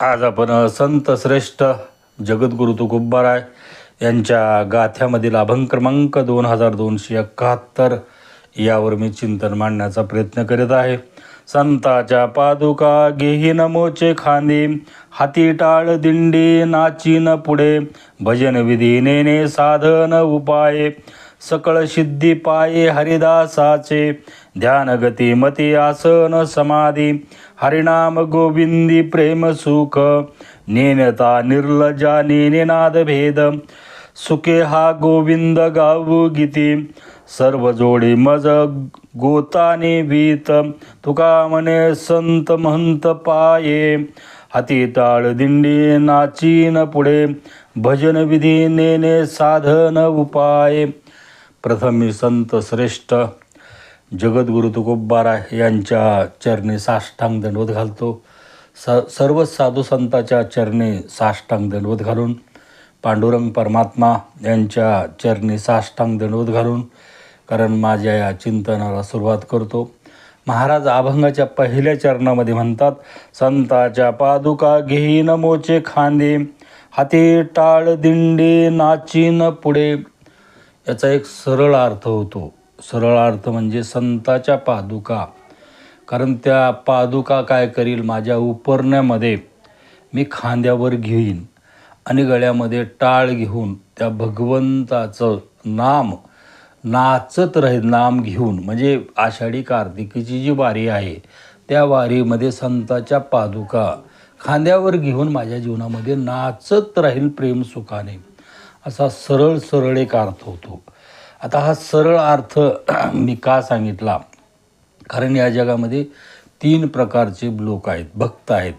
आज आपण संत श्रेष्ठ जगद्गुरु तुकोबाराय यांच्या गाथ्यामधील अभंग क्रमांक दोन हजार दोनशे एकाहत्तर यावर मी चिंतन मांडण्याचा प्रयत्न करीत आहे. संताच्या पादुका घेही नमोचे खांदे हाती टाळ दिंडी नाचीन पुढे भजन विधी नेने साधन उपाय सकळ सिद्धी पाये हरिदासाचे ध्यानगती मती आसन समाधी हरिनाम गोविंदी प्रेम सुख। नेनता निर्लजा नेनेनाद भेद। सुखे हा गोविंद गाऊ गीती। सर्व जोडी मज गोताने भीत तुका मने संत महंत पाये। हाती टाळ दिंडी नाचीन पुढे। भजन विधी नेने साधन उपाय। प्रथमी संत श्रेष्ठ। जगद्गुरु तुकोबारा यांच्या चरणी साष्टांग दंडवत घालतो. स सर्व साधू संताच्या चरणी साष्टांग दंडवत घालून पांडुरंग परमात्मा यांच्या चरणी साष्टांग दंडवत घालून कारण माझ्या या चिंतनाला सुरुवात करतो. महाराज अभंगाच्या पहिल्या चरणामध्ये म्हणतात संताच्या पादुका घेईन मोचे खांदे हाती टाळ दिंडी नाचीन पुढे. याचा एक सरळ अर्थ होतो. सरळ अर्थ म्हणजे संताच्या पादुका. कारण त्या पादुका काय करील? माझ्या उपरण्यामध्ये मी खांद्यावर घेईन आणि गळ्यामध्ये टाळ घेऊन त्या भगवंताचं नाम नाचत राहील नाम घेऊन. म्हणजे आषाढी कार्तिकीची जी वारी आहे त्या वारीमध्ये संताच्या पादुका खांद्यावर घेऊन माझ्या जीवनामध्ये नाचत राहील प्रेम सुखाने. असा सरळ सरळ एक अर्थ होतो. आता हा सरळ अर्थ मी का सांगितला? कारण या जगामध्ये तीन प्रकारचे लोक आहेत भक्त आहेत.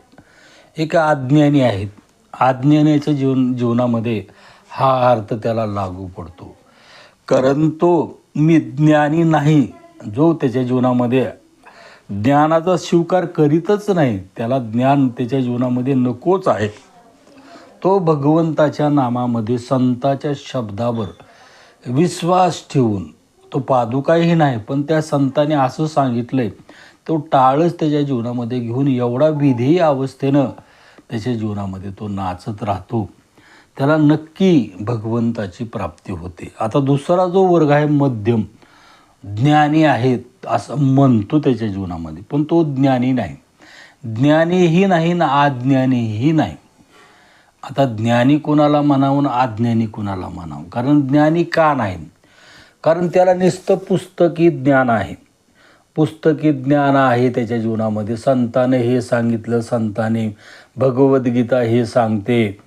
एक अज्ञानी आहेत. अज्ञानाच्या जीवन जीवनामध्ये हा अर्थ त्याला लागू पडतो. कारण तो मी ज्ञानी नाही जो त्याच्या जीवनामध्ये ज्ञानाचा स्वीकार करीतच नाही त्याला ज्ञान त्याच्या जीवनामध्ये नकोच आहे. तो भगवंताच्या नामामध्ये संताच्या शब्दावर विश्वास ठेवून. तो पादुकाही नाही पण त्या संताने असं सांगितलंय तो टाळच त्याच्या जीवनामध्ये घेऊन एवढा विधेयी अवस्थेनं त्याच्या जीवनामध्ये तो नाचत राहतो. त्याला नक्की भगवंताची प्राप्ती होते. आता दुसरा जो वर्ग आहे मध्यम ज्ञानी आहेत असं म्हणतो त्याच्या जीवनामध्ये पण तो ज्ञानी नाही. ज्ञानीही नाही ना अज्ञानीही नाही. आता ज्ञानी कोणाला म्हणावं अज्ञानी कोणाला म्हणावं? कारण ज्ञानी का नाही कारण त्याला नुसतं पुस्तकी ज्ञान आहे. पुस्तकी ज्ञान आहे त्याच्या जीवनामध्ये. संताने हे सांगितलं संताने भगवद्गीता हे सांगते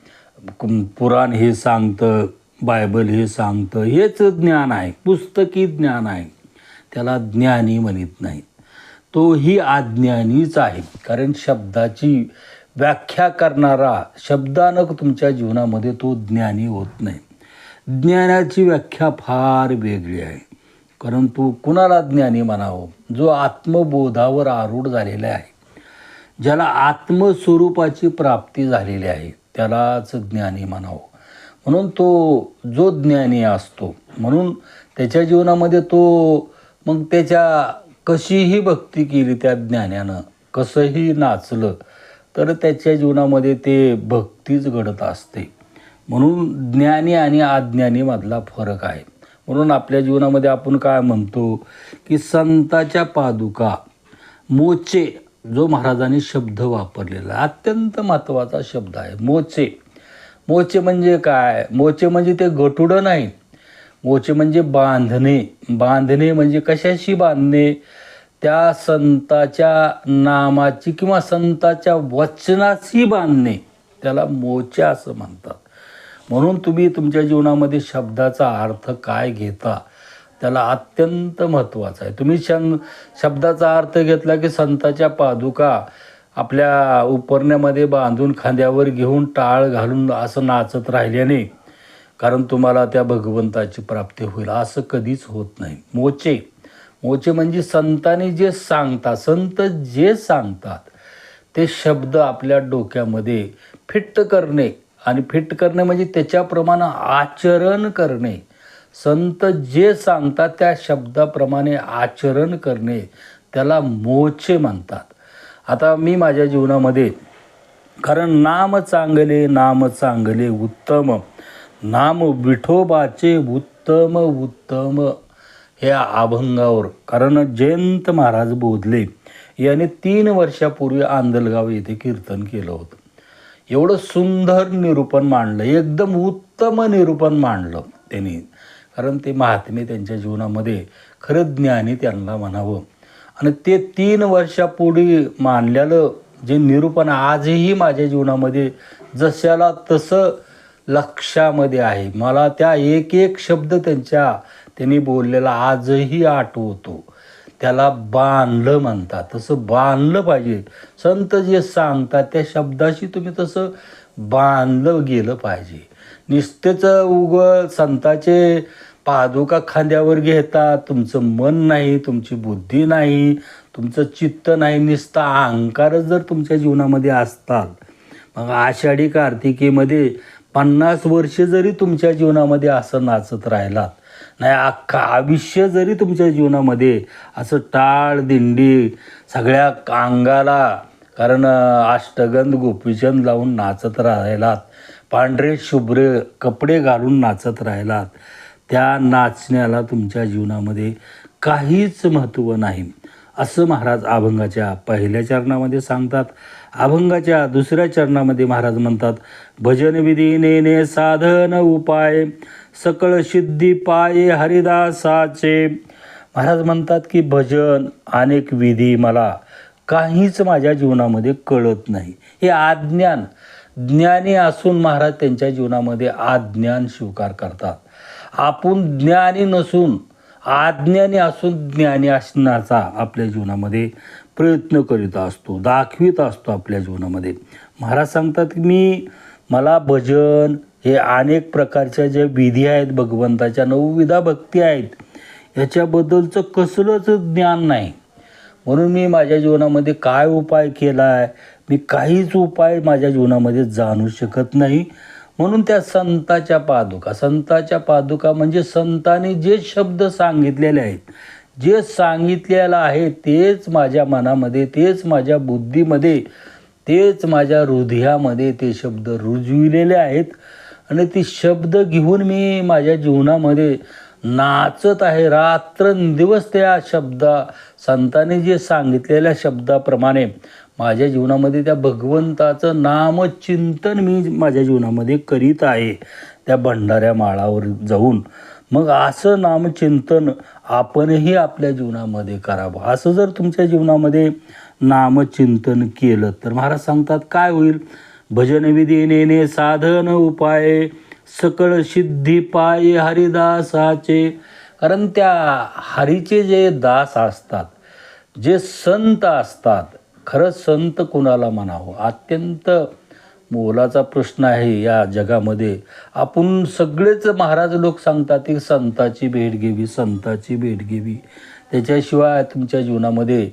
पुराण हे सांगतं बायबल हे सांगतं. हेच ज्ञान आहे. पुस्तकी ज्ञान आहे. त्याला ज्ञानी म्हणत नाही तोही अज्ञानीच आहे. कारण शब्दाची व्याख्या करणारा शब्दानं तुमच्या जीवनामध्ये तो ज्ञानी होत नाही. ज्ञानाची व्याख्या फार वेगळी आहे. परंतु कुणाला ज्ञानी म्हणावं? जो आत्मबोधावर आरूढ झालेला आहे. ज्याला आत्मस्वरूपाची प्राप्ती झालेली आहे त्यालाच ज्ञानी म्हणावं. म्हणून तो जो ज्ञानी असतो म्हणून त्याच्या जीवनामध्ये तो मग त्याच्या कशीही भक्ती केली त्या ज्ञानानं कसंही नाचलं तर त्याच्या जीवनामध्ये ते भक्तीच घडत असते. म्हणून ज्ञानी आणि अज्ञानीमधला फरक आहे. म्हणून आपल्या जीवनामध्ये आपण काय म्हणतो की संताच्या पादुका मोचे जो महाराजांनी शब्द वापरलेला आहे अत्यंत महत्त्वाचा शब्द आहे मोचे. मोचे म्हणजे काय? मोचे म्हणजे ते गटुडं नाही. मोचे म्हणजे बांधणे. बांधणे म्हणजे कशाशी बांधणे? त्या संताच्या नामाची किंवा संताच्या वचनाची बांधणे त्याला मोचे असं म्हणतात. म्हणून तुम्ही तुमच्या जीवनामध्ये शब्दाचा अर्थ काय घेता त्याला अत्यंत महत्त्वाचा आहे. तुम्ही शन शब्दाचा अर्थ घेतला की संताच्या पादुका आपल्या उपरण्यामध्ये बांधून खांद्यावर घेऊन टाळ घालून असं नाचत राहिल्याने कारण तुम्हाला त्या भगवंताची प्राप्ती होईल. असं कधीच होत नाही. मोचे मोचे म्हणजे संतांनी जे सांगतात संत जे सांगतात ते शब्द आपल्या डोक्यामध्ये फिट्ट करणे आणि फिट करणे म्हणजे त्याच्याप्रमाणे आचरण करणे. संत जे सांगतात त्या शब्दाप्रमाणे आचरण करणे त्याला मोचे म्हणतात. आता मी माझ्या जीवनामध्ये कारण नाम चांगले नाम चांगले उत्तम नाम विठोबाचे उत्तम उत्तम या अभंगावर. कारण जयंत महाराज बोधले याने तीन वर्षापूर्वी आंदलगाव येथे कीर्तन केलं होतं. एवढं सुंदर निरूपण मांडलं एकदम उत्तम निरूपण मांडलं त्यांनी. कारण ते महात्मे त्यांच्या जीवनामध्ये खरं ज्ञानी त्यांना म्हणावं. आणि ते तीन वर्षापूर्वी मांडलेलं जे निरूपण आजही माझ्या जीवनामध्ये जशाला तसं लक्षामध्ये आहे. मला त्या एक एक शब्द त्यांच्या त्यांनी बोललेला आजही आठवतो. त्याला बांधलं म्हणतात. तसं बांधलं पाहिजे. संत जे सांगतात त्या शब्दाशी तुम्ही तसं बांधलं गेलं पाहिजे. निस्तेच उग संताचे पादुका खांद्यावर घेता तुमचं मन नाही तुमची बुद्धी नाही तुमचं चित्त नाही निस्ता अहंकारच जर तुमच्या जीवनामध्ये असतात मग आषाढी कार्तिकीमध्ये पन्नास वर्ष जरी तुमच्या जीवनामध्ये असं नाचत राहिलात नाही अख्खा आयुष्य जरी तुमच्या जीवनामध्ये असं टाळ दिंडी सगळ्या अंगाला कारण अष्टगंध गोपीचंद लावून नाचत राहिलात पांढरे शुभ्र कपडे घालून नाचत राहिलात त्या नाचण्याला तुमच्या जीवनामध्ये काहीच महत्त्व नाही. असं महाराज अभंगाच्या पहिल्या चरणामध्ये सांगतात. अभंगाच्या दुसऱ्या चरणामध्ये महाराज म्हणतात भजन विधी नेने साधन उपाय सकळ सिद्धी पाये हरिदासाचे. महाराज म्हणतात की भजन अनेक विधी मला काहीच माझ्या जीवनामध्ये कळत नाही. हे आज्ञान ज्ञानी असून महाराज त्यांच्या जीवनामध्ये आज्ञान स्वीकार करतात. आपण ज्ञानी नसून आज्ञानी असून ज्ञानी असण्याचा आपल्या जीवनामध्ये प्रयत्न करीत असतो दाखवित असतो आपल्या जीवनामध्ये. महाराज सांगतात की मी मला भजन हे अनेक प्रकारच्या ज्या विधी आहेत भगवंताच्या नवविधा भक्ती आहेत याच्याबद्दलचं कसलंच ज्ञान नाही. म्हणून मी माझ्या जीवनामध्ये काय उपाय केला आहे मी काहीच उपाय माझ्या जीवनामध्ये जाणू शकत नाही. म्हणून त्या संताच्या पादुका संताच्या पादुका म्हणजे संतांनी जे शब्द सांगितलेले आहेत जे सांगितलेलं आहे तेच माझ्या मनामध्ये तेच माझ्या बुद्धीमध्ये तेच माझ्या हृदयामध्ये ते शब्द रुजविलेले आहेत. आणि ती शब्द घेऊन मी माझ्या जीवनामध्ये नाचत आहे. रात्रंदिवस त्या शब्दा संतांनी जे सांगितलेल्या शब्दाप्रमाणे माझ्या जीवनामध्ये त्या भगवंताचं नामचिंतन मी माझ्या जीवनामध्ये करीत आहे त्या भंडाऱ्या माळावर जाऊन. मग असं नामचिंतन आपणही आपल्या जीवनामध्ये करावं. असं जर तुमच्या जीवनामध्ये नामचिंतन केलं तर महाराज सांगतात काय होईल? भजन विधी नेणे साधन उपाय सकळ सिद्धी पाय हरिदासाचे. कारण त्या हरीचे जे दास असतात जे संत असतात खरं संत कुणाला म्हणावं? अत्यंत मोलाचा प्रश्न आहे या जगामध्ये. आपण सगळेच महाराज लोक सांगतात की संताची भेट घ्यावी संताची भेट घ्यावी. त्याच्याशिवाय तुमच्या जीवनामध्ये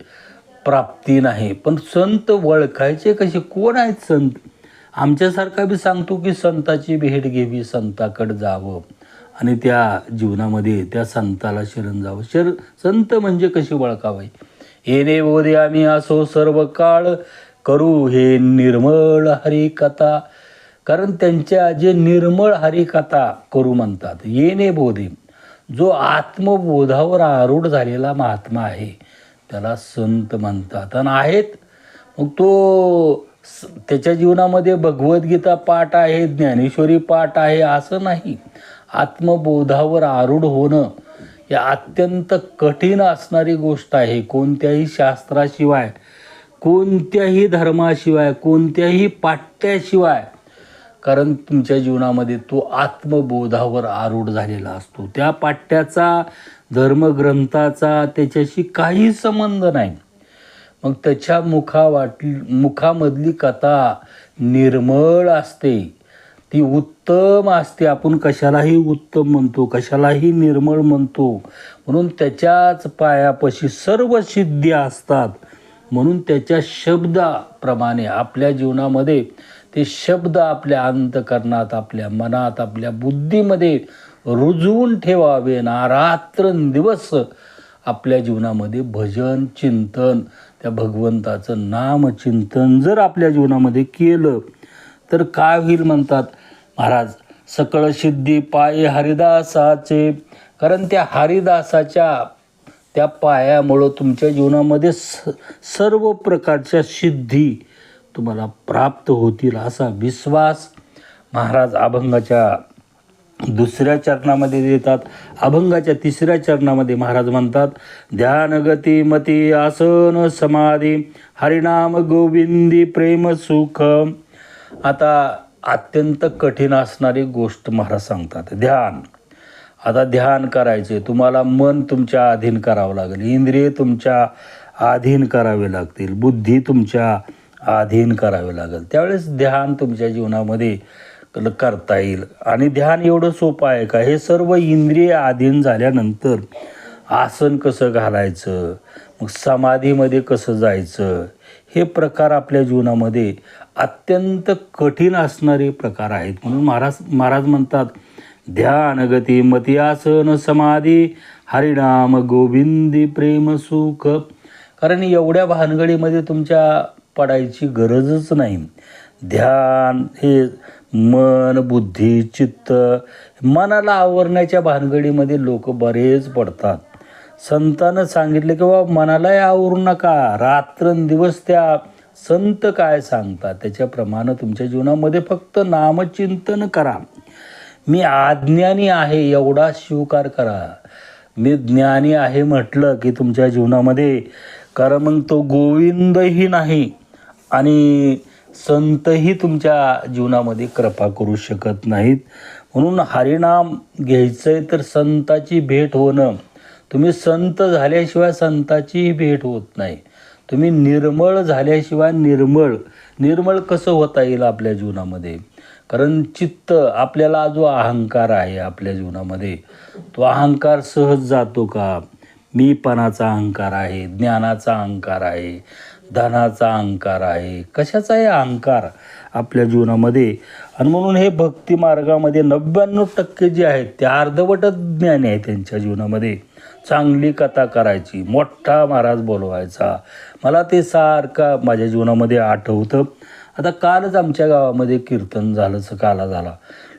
प्राप्ती नाही. पण संत ओळखायचे कसे? कोण आहेत संत? आमच्यासारखा बी सांगतो की संताची भेट घ्यावी संताकडं जावं. आणि त्या जीवनामध्ये त्या संताला शरण जावं. शर संत म्हणजे कशी ओळखावे येणे बोधे आम्ही असो सर्व काळ करू हे निर्मळ हरिकथा. कारण त्यांच्या जे निर्मळ हरिकथा करू म्हणतात येणे बोधे. जो आत्मबोधावर आरूढ झालेला महात्मा आहे त्याला संत म्हणतात. आणि आहेत मग तो त्याच्या जीवनामध्ये भगवद्गीता पाठ आहे ज्ञानेश्वरी पाठ आहे असं नाही. आत्मबोधावर आरूढ होणं हे अत्यंत कठीण असणारी गोष्ट आहे. कोणत्याही शास्त्राशिवाय कोणत्याही धर्माशिवाय कोणत्याही पाठ्याशिवाय कारण तुमच्या जीवनामध्ये तो आत्मबोधावर आरूढ झालेला असतो. त्या पाठ्याचा धर्मग्रंथाचा त्याच्याशी काही संबंध नाही. मग त्याच्या मुखा वाटली मुखामधली कथा निर्मळ असते. ती उत्तम असते. आपण कशालाही उत्तम म्हणतो कशालाही निर्मळ म्हणतो. म्हणून त्याच्याच पायापाशी सर्व सिद्धी असतात. म्हणून त्याच्या शब्दाप्रमाणे आपल्या जीवनामध्ये ते शब्द आपल्या अंतकरणात आपल्या मनात आपल्या बुद्धीमध्ये रुजवून ठेवावे. ना रात्रंदिवस आपल्या जीवनामध्ये भजन चिंतन त्या भगवंताचं नामचिंतन जर आपल्या जीवनामध्ये केलं तर काय होईल म्हणतात महाराज सकळ सिद्धी पाये हरिदासाचे. कारण त्या हरिदासाच्या त्या पायामुळं तुमच्या जीवनामध्ये स सर्व प्रकारच्या सिद्धी तुम्हाला प्राप्त होतील असा विश्वास महाराज अभंगाच्या दुसऱ्या चरणामध्ये देतात अभंगाच्या तिसऱ्या चरणामध्ये महाराज म्हणतात ध्यान गती मती आसन समाधी हरिनाम गोविंदी प्रेम सुख. आता अत्यंत कठीण असणारी गोष्ट महाराज सांगतात ध्यान. आता ध्यान करायचे तुम्हाला मन तुमच्या अधीन करावं लागेल इंद्रिय तुमच्या अधीन करावे लागतील बुद्धी तुमच्या अधीन करावे लागेल. त्यावेळेस ध्यान तुमच्या जीवनामध्ये करता येईल. आणि ध्यान एवढं सोपं आहे का? हे सर्व इंद्रिय आधीन झाल्यानंतर आसन कसं घालायचं? मग समाधीमध्ये कसं जायचं? हे प्रकार आपल्या जीवनामध्ये अत्यंत कठीण असणारे प्रकार आहेत. म्हणून महाराज महाराज म्हणतात ध्यान गती मती आसन समाधी हरिणाम गोविंदी प्रेम सुख. कारण एवढ्या भानगडीमध्ये तुमच्या पडायची गरजच नाही. ध्यान हे मन बुद्धी चित्त मनाला आवरण्याच्या भानगडीमध्ये लोक बरेच पडतात. संतानं सांगितले की बाबा मनालाही आवरू नका. रात्रंदिवस त्या संत काय सांगतात? त्याच्याप्रमाणे तुमच्या जीवनामध्ये फक्त नामचिंतन करा. मी आज्ञानी आहे एवढा स्वीकार करा. मी ज्ञानी आहे म्हटलं की तुमच्या जीवनामध्ये कारण मग तो गोविंदही नाही आणि संतही तुमच्या जीवनामध्ये कृपा करू शकत नाहीत. म्हणून हरिनाम आहे तर संताची भेट होणं. तुम्ही संत झाल्याशिवाय संताचीही भेट होत नाही. तुम्ही निर्मळ झाल्याशिवाय निर्मळ. निर्मळ कसं होता येईल आपल्या जीवनामध्ये? कारण चित्त आपल्याला जो अहंकार आहे आपल्या जीवनामध्ये तो अहंकार सहज जातो का? मीपणाचा अहंकार आहे ज्ञानाचा अहंकार आहे. धनाचा अहंकार आहे. कशाचाही अहंकार आपल्या जीवनामध्ये. आणि म्हणून हे भक्ती मार्गामध्ये नव्याण्णव टक्के जे आहेत ते अर्धवटच ज्ञानी आहे त्यांच्या जीवनामध्ये. चांगली कथा करायची मोठा महाराज बोलवायचा. मला ते सारखं माझ्या जीवनामध्ये आठवतं. आता कालच आमच्या गावामध्ये कीर्तन झालं सकाला झाला.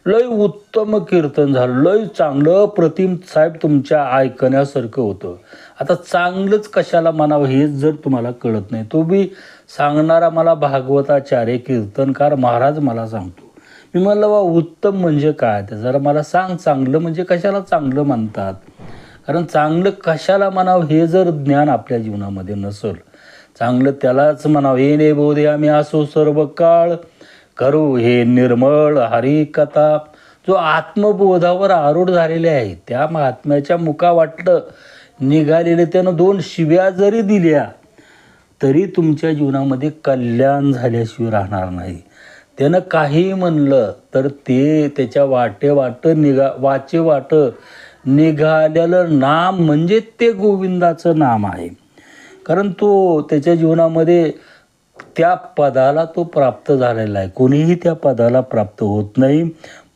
लय उत्तम कीर्तन झालं लय चांगलं प्रतिम साहेब तुमच्या ऐकण्यासारखं होतं. आता चांगलंच कशाला म्हणावं हेच जर तुम्हाला कळत नाही तो बी सांगणारा मला भागवताचार्य कीर्तनकार महाराज मला सांगतो. मी म्हणलं बा उत्तम म्हणजे काय ते? जरा मला सांग चांगलं म्हणजे कशाला चांगलं म्हणतात? कारण चांगलं कशाला म्हणावं हे जर ज्ञान आपल्या जीवनामध्ये नसेल चांगलं त्यालाच म्हणावं हे ने बोधे आम्ही असो सर्व काळ करू हे निर्मळ हरिकथा. जो आत्मबोधावर आरूढ झालेले आहे त्या महात्म्याच्या मुका वाटलं. निघालेले त्यानं दोन शिव्या जरी दिल्या तरी तुमच्या जीवनामध्ये कल्याण झाल्याशिवाय राहणार नाही. त्यानं काही म्हणलं तर ते त्याच्या वाटे वाट निघा वाचे वाट निघालेलं नाम म्हणजे ते गोविंदाचं नाम आहे. कारण तो त्याच्या जीवनामध्ये त्या पदाला तो प्राप्त झालेला आहे. कोणीही त्या पदाला प्राप्त होत नाही.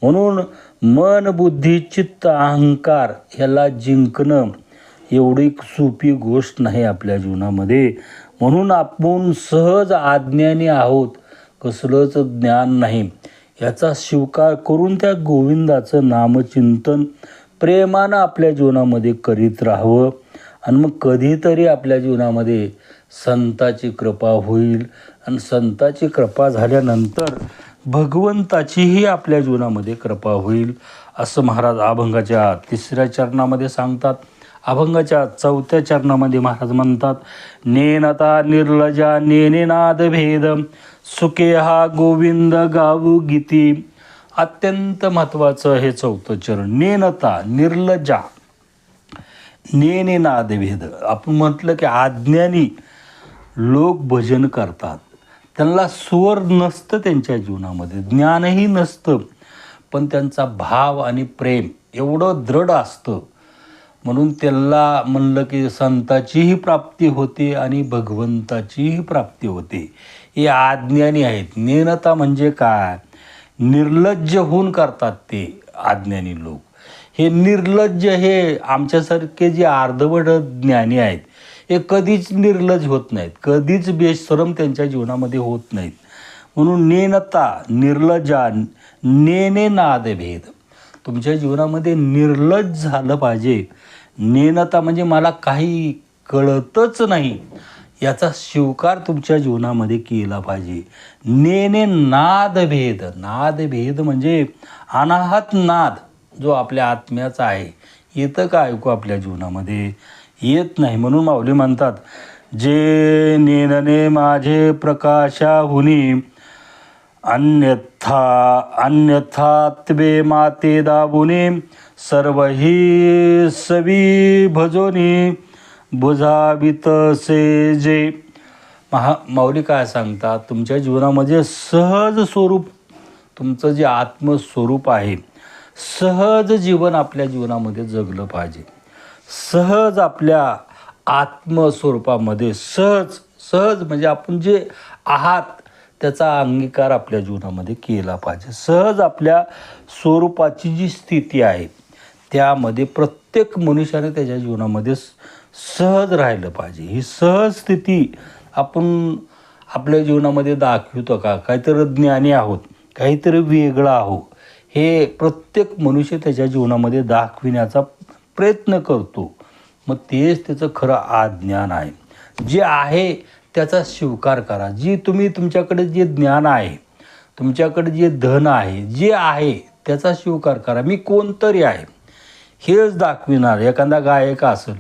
म्हणून मन बुद्धी चित्त अहंकार ह्याला जिंकणं एवढी सोपी गोष्ट नाही आपल्या जीवनामध्ये. म्हणून आपण सहज आज्ञानी आहोत. कसलंच ज्ञान नाही. याचा स्वीकार करून त्या गोविंदाचं नामचिंतन प्रेमानं आपल्या जीवनामध्ये करीत राहावं. आणि मग कधीतरी आपल्या जीवनामध्ये संताची कृपा होईल. आणि संताची कृपा झाल्यानंतर भगवंताचीही आपल्या जीवनामध्ये कृपा होईल. असं महाराज अभंगाच्या तिसऱ्या चरणामध्ये सांगतात. अभंगाच्या चौथ्या चरणामध्ये महाराज म्हणतात नेनता निर्लजा नेनेनाद भेद सुके हा गोविंद गाऊ गीती. अत्यंत महत्त्वाचं हे चौथं चरण. नेनता निर्लजा नेनेनाद भेद. आपण म्हटलं की आज्ञानी लोक भजन करतात. त्यांना स्वर नसतं त्यांच्या जीवनामध्ये. ज्ञानही नसतं. पण त्यांचा भाव आणि प्रेम एवढं दृढ असतं. म्हणून त्यांना म्हणलं की संताचीही प्राप्ती होते आणि भगवंताचीही प्राप्ती होते. हे आज्ञानी आहेत. नेनता म्हणजे काय? निर्लज्ज होऊन करतात ते आज्ञानी लोक. हे निर्लज्ज हे आमच्यासारखे जे अर्धवट ज्ञानी आहेत हे कधीच निर्लज होत नाहीत. कधीच बेशरम त्यांच्या जीवनामध्ये होत नाहीत. म्हणून नेनता निर्लजा नेने नादभेद तुमच्या जीवनामध्ये निर्लज झालं पाहिजे. नेनता म्हणजे मला काही कळतच नाही. याचा स्वीकार तुमच्या जीवनामध्ये केला पाहिजे. नेने नादभेद नादभेद म्हणजे अनाहत नाद जो आपल्या आत्म्याचा आहे. येतं का ऐकू आपल्या जीवनामध्ये? येत नाही म्हणून माऊली म्हणतात जे नेनने माझे प्रकाशाहुनी अन्यथा अन्यथा त्वे माते दाबुनी सर्व ही सवी भजोनी बुजावित से जे. महा माऊली काय सांगतात तुमच्या जीवनामध्ये सहज स्वरूप तुमचं जे आत्मस्वरूप आहे सहज जीवन आपल्या जीवनामध्ये जगलं पाहिजे. सहज आपल्या आत्मस्वरूपामध्ये सहज सहज म्हणजे आपण जे आहात त्याचा अंगीकार आपल्या जीवनामध्ये केला पाहिजे. सहज आपल्या स्वरूपाची जी स्थिती आहे त्यामध्ये प्रत्येक मनुष्याने त्याच्या जीवनामध्ये सहज राहिलं पाहिजे. ही सहज स्थिती आपण आपल्या जीवनामध्ये दाखवतो का? काहीतरी ज्ञानी आहोत काहीतरी वेगळं आहो हे प्रत्येक मनुष्य त्याच्या जीवनामध्ये दाखविण्याचा प्रयत्न करतो. मग तेच त्याचं खरं आज्ञान आहे. जे आहे त्याचा स्वीकार करा. जी तुम्ही तुमच्याकडे जे ज्ञान आहे तुमच्याकडे जे धन आहे जे आहे त्याचा स्वीकार करा. मी कोणतरी आहे हेच दाखविणार. एखादा गायक असेल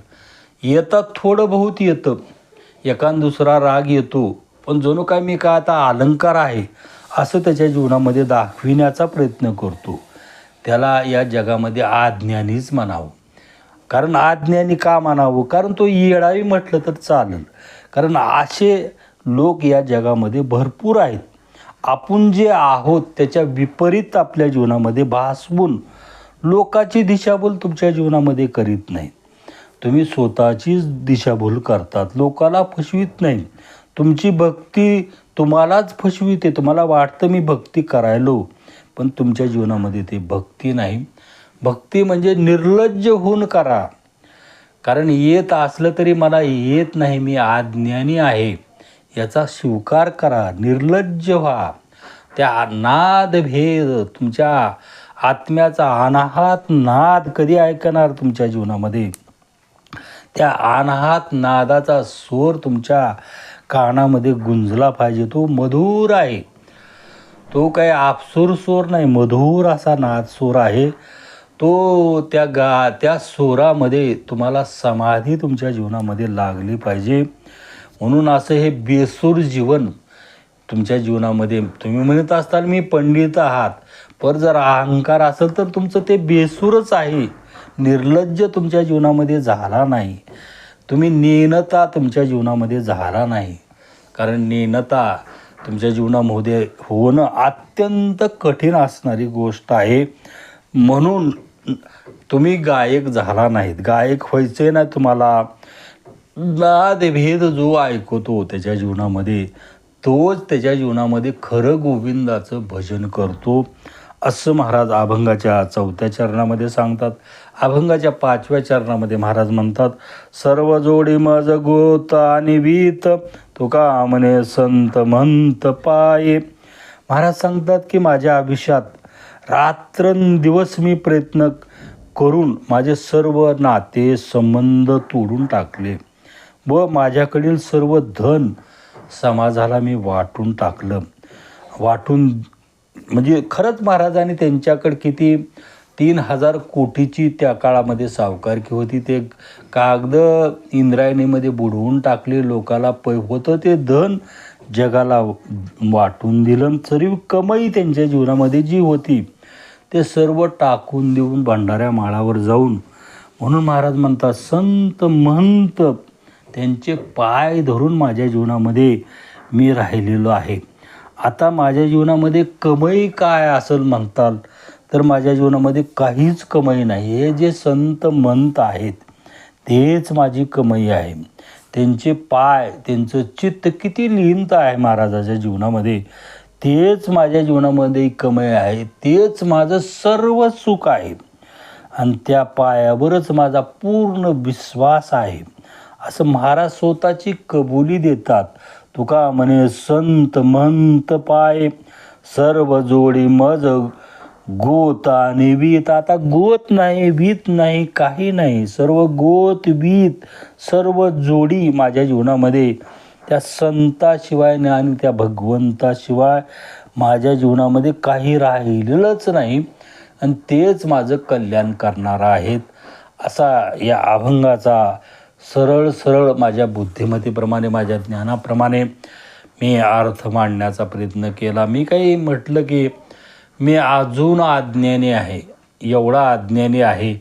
येतात थोडं बहुत येतं. एखाद दुसरा राग येतो पण जणू काय मी का आता अलंकार आहे असं त्याच्या जीवनामध्ये दाखविण्याचा प्रयत्न करतो. त्याला या जगामध्ये आज्ञानीच म्हणावं. कारण आज्ञानी का म्हणावं कारण तो येडावी म्हटलं तर चालेल. कारण असे लोक या जगामध्ये भरपूर आहेत. आपण जे आहोत त्याच्या विपरीत आपल्या जीवनामध्ये भासवून लोकाची दिशाभूल तुमच्या जीवनामध्ये करीत नाही तुम्ही स्वतःचीच दिशाभूल करतात. लोकाला फसवीत नाही. तुमची भक्ती तुम्हालाच फसवीते तुम्हाला वाटतं मी भक्ती करायलो पण तुमच्या जीवनामध्ये ते भक्ती नाही. भक्ती म्हणजे निर्लज्ज होऊन करा. कारण येत असलं तरी मला येत नाही मी अज्ञानी आहे. याचा स्वीकार करा निर्लज्ज व्हा. त्या नाद भेद तुमच्या आत्म्याचा अनाहात नाद कधी ऐकणार तुमच्या जीवनामध्ये? त्या अनाहात नादाचा स्वर तुमच्या कानामध्ये गुंजला पाहिजे. तो मधुर आहे. तो काही आपसूर स्वर नाही मधुर असा नाद स्वर आहे. तो त्या गा त्या स्वरामध्ये तुम्हाला समाधी तुमच्या जीवनामध्ये लागली पाहिजे. म्हणून असं हे बेसूर जीवन तुमच्या जीवनामध्ये तुम्ही म्हणत असताल मी पंडित आहात पर जर अहंकार असेल तर तुमचं ते बेसूरच आहे. निर्लज्ज तुमच्या जीवनामध्ये झाला नाही. तुम्ही नेनता तुमच्या जीवनामध्ये झाला नाही. कारण नेनता तुमच्या जीवनामध्ये होणं अत्यंत कठीण असणारी गोष्ट आहे. म्हणून तुम्ही गायक झाला नाहीत. गायक व्हायचे ना तुम्हाला. नादभेद जो ऐकतो त्याच्या जीवनामध्ये तोच त्याच्या जीवनामध्ये खरं गोविंदाचं भजन करतो. असं महाराज अभंगाच्या चौथ्या चरणामध्ये सांगतात. अभंगाच्या पाचव्या चरणामध्ये महाराज म्हणतात सर्व जोडी मज गोत आणि वीत तो का म्हणे संत म्हणत पाये. महाराज सांगतात की माझ्या आयुष्यात रात्रंदिवस मी प्रयत्न करून माझे सर्व नाते संबंध तोडून टाकले व माझ्याकडील सर्व धन समाजाला मी वाटून टाकलं. वाटून म्हणजे खरंच महाराजांनी त्यांच्याकडे किती तीन हजार कोटीची त्या काळामध्ये सावकारकी होती. ते कागद इंद्रायणीमध्ये बुडवून टाकले. लोकाला पै होतं ते धन जगाला वाटून दिलं. तरी कमाई त्यांच्या जीवनामध्ये जी होती ते सर्व टाकून देऊन भंडाऱ्या माळावर जाऊन म्हणून महाराज म्हणतात संत महंत त्यांचे पाय धरून माझ्या जीवनामध्ये मी राहिलेलो आहे. आता माझ्या जीवनामध्ये कमाई काय असेल म्हणताल तर माझ्या जीवनामध्ये काहीच कमाई नाही हे जे संत मंत आहेत तेच माझी कमाई आहे. त्यांचे पाय त्यांचं चित्त किती लिहिंत आहे महाराजाच्या जीवनामध्ये. तेच माझ्या जीवनामध्ये कमाई आहे. तेच माझं सर्व सुख आहे. आणि त्या पायावरच माझा पूर्ण विश्वास आहे. असं महाराज स्वतःची कबुली देतात. तुका म्हणे संत महंत पाय सर्व जोडी मज गोत आणि वीत. आता गोत नाही वीत नाही काही नाही. सर्व गोत वीत सर्व जोडी माझ्या जीवनामध्ये त्या संताशिवाय नाही आणि त्या भगवंताशिवाय माझ्या जीवनामध्ये काही राहिलेलंच नाही. आणि तेच माझं कल्याण करणार आहेत. असा या अभंगाचा सरळ सरळ माझ्या बुद्धिमत्तेप्रमाणे माझ्या ज्ञानाप्रमाणे मी अर्थ मांडण्याचा प्रयत्न केला. मी काही म्हटलं की मी अजून अज्ञानी आहे. एवढा अज्ञानी आहे.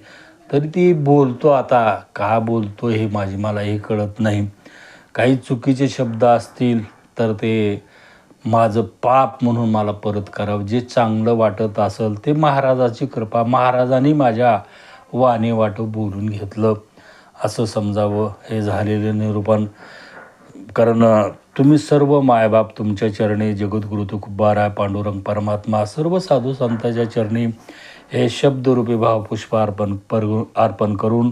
तरी ती बोलतो आता का बोलतो हे माझी मला हे कळत नाही. काही चुकीचे शब्द असतील तर ते माझं पाप म्हणून मला परत करावं. जे चांगलं वाटत असेल ते महाराजाची कृपा महाराजांनी माझ्या वाणी वाटं बोलून घेतलं. असं समजावं हे झालेलं निरूपण कारण. तुम्ही सर्व मायबाप तुमच्या चरणी जगद्गुरु तुकुबारा पांडुरंग परमात्मा सर्व साधू संतांच्या चरणी हे शब्दरूपी भावपुष्प अर्पण पर अर्पण करून